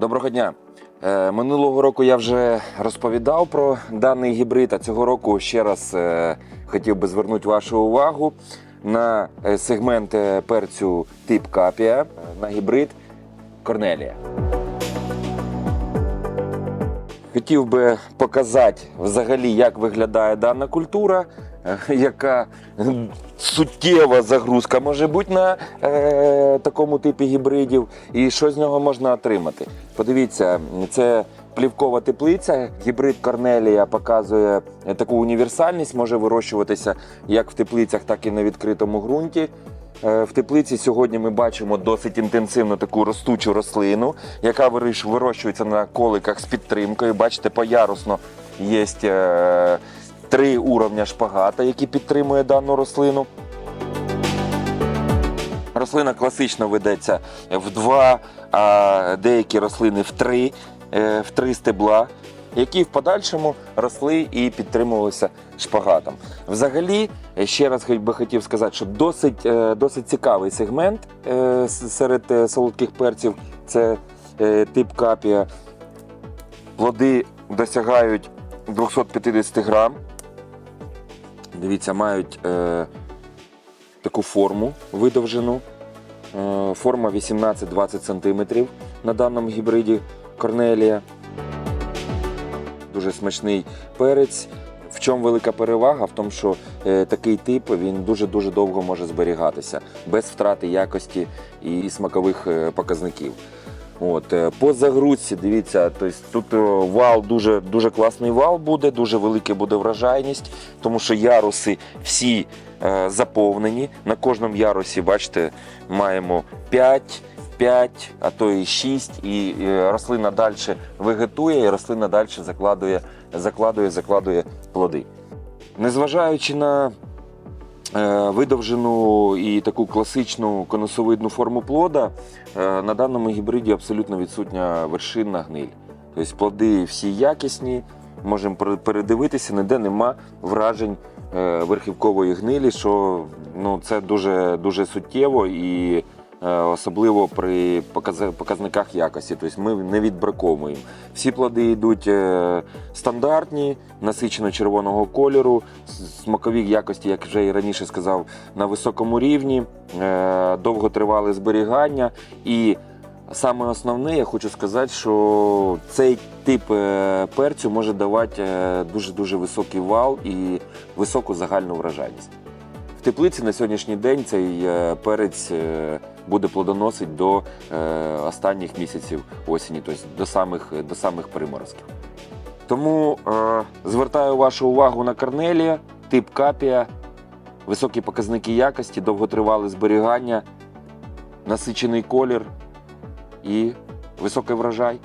Доброго дня. Е, Минулого року я вже розповідав про даний гібрид, а цього року ще раз е, хотів би звернути вашу увагу на е, сегмент перцю тип капія, на гібрид Корнелія. Хотів би показати взагалі, як виглядає дана культура, е, яка суттєва загрузка може бути на е, такому типі гібридів, і що з нього можна отримати. Подивіться, це плівкова теплиця. Гібрид Корнелія показує е, таку універсальність, може вирощуватися як в теплицях, так і на відкритому ґрунті. Е, В теплиці сьогодні ми бачимо досить інтенсивну таку ростучу рослину, яка вирощується на коликах з підтримкою. Бачите, поярусно є е, три уровня шпагата, які підтримує дану рослину. Рослина класично ведеться в два, а деякі рослини в три, е, в три стебла, які в подальшому росли і підтримувалися шпагатом. Взагалі, е, ще раз би хотів сказати, що досить, е, досить цікавий сегмент е, серед солодких перців це тип капія. Плоди досягають 250 грам. Дивіться, мають е, таку форму видовжену. Е, Форма 18-20 см на даному гібриді Корнелія. Дуже смачний перець. В чому велика перевага? В тому, що е, такий тип він дуже-дуже довго може зберігатися без втрати якості і смакових е, показників. От, е, по загрузці, дивіться, тобто тут е, вал дуже, дуже класний вал буде, дуже велика буде вражайність, тому що яруси всі е, заповнені. На кожному ярусі, бачите, маємо 5, 5, а то і 6, і е, рослина далі вегетує, і рослина далі закладує, закладує, закладує плоди. Незважаючи на е, видовжену і таку класичну конусовидну форму плода, е, на даному гібриді абсолютно відсутня вершинна гниль. Тобто плоди всі якісні, можемо передивитися, ніде нема вражень верхівкової гнилі, що ну, це дуже, дуже суттєво і особливо при показниках якості. Тобто ми не відбраковуємо. Всі плоди йдуть е, стандартні, насичено червоного кольору, смакові якості, як вже і раніше сказав, на високому рівні, е, довготривале зберігання. І саме основне, я хочу сказати, що цей тип е, перцю може давати е, дуже-дуже високий вал і високу загальну вражайність. В теплиці на сьогоднішній день цей е, перець е, буде плодоносить до е, останніх місяців осені, тобто до самих, до самих приморозків. Тому звертаю вашу увагу на Корнелія, тип капія, високі показники якості, довготривале зберігання, насичений колір і високий врожай.